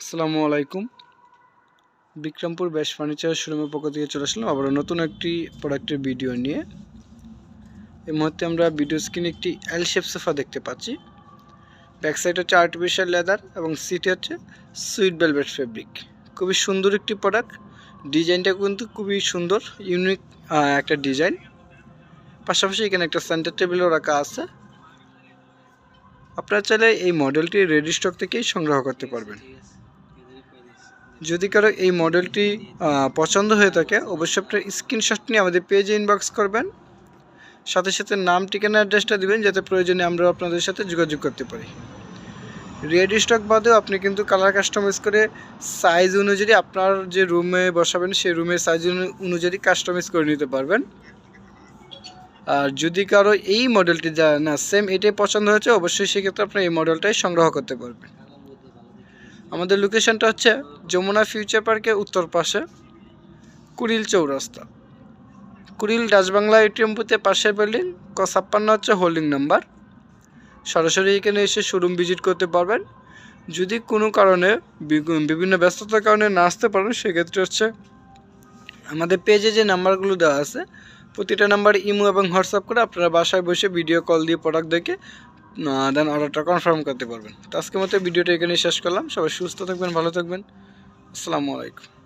আসসালামু আলাইকুম। বিক্রমপুর বেশ ফার্নিচার শোরুমের পক্ষ থেকে চলে আসলাম আবার নতুন একটি প্রোডাক্টের ভিডিও নিয়ে। এই মুহূর্তে আমরা ভিডিও স্ক্রিনে একটি এল শেপ সোফা দেখতে পাচ্ছি। ব্যাক সাইড হচ্ছে আর্টিফিশিয়াল লেদার এবং সিটে হচ্ছে সুইট ভেলভেট ফেব্রিক খুবই সুন্দর একটি প্রোডাক্ট ডিজাইনটা কিন্তু খুবই সুন্দর ইউনিক একটা ডিজাইন। পাশাপাশি এখানে একটা সেন্টার টেবিলও রাখা আছে। আপনারা চাইলে এই মডেলটি রেডি স্টক থেকেই সংগ্রহ করতে পারবেন। যদি কারও এই মডেলটি পছন্দ হয়ে থাকে, অবশ্যই আপনার স্ক্রিনশট নিয়ে আমাদের পেজে ইনবক্স করবেন। সাথে সাথে নাম, ঠিকানা অ্যাড্রেসটা দিবেন, যাতে প্রয়োজনে আমরা আপনাদের সাথে যোগাযোগ করতে পারি। রেডি স্টক বাদেও আপনি কিন্তু কালার কাস্টমাইজ করে সাইজ অনুযায়ী আপনার যে রুমে বসাবেন, সেই রুমের সাইজ অনুযায়ী কাস্টমাইজ করে নিতে পারবেন। আর যদি কারও এই মডেলটি যা না সেম এটাই পছন্দ হয়েছে, অবশ্যই সেক্ষেত্রে আপনি এই মডেলটাই সংগ্রহ করতে পারবেন। আমাদের লোকেশনটা হচ্ছে যমুনা ফিউচার পার্কের উত্তর পাশে কুড়িল চৌরাস্তা। কুড়িল ডাচবাংলা এটিএম বুথে পাশের বিল্ডিং ক ছাপ্পান্ন হচ্ছে হোল্ডিং নাম্বার সরাসরি এখানে এসে শোরুম ভিজিট করতে পারবেন। যদি কোনো কারণে বিভিন্ন ব্যস্ততার কারণে না আসতে পারেন, সেক্ষেত্রে হচ্ছে আমাদের পেজে যে নাম্বারগুলো দেওয়া আছে, প্রতিটা নাম্বার ইমো এবং হোয়াটসঅ্যাপ করে আপনারা বাসায় বসে ভিডিও কল দিয়ে প্রোডাক্ট দেখে দেন অর্ডারটা কনফার্ম করতে পারবেন। তো আজকের মতো ভিডিওটা এখানে শেষ করলাম। সবাই সুস্থ থাকবেন, ভালো থাকবেন। আসসালামু আলাইকুম।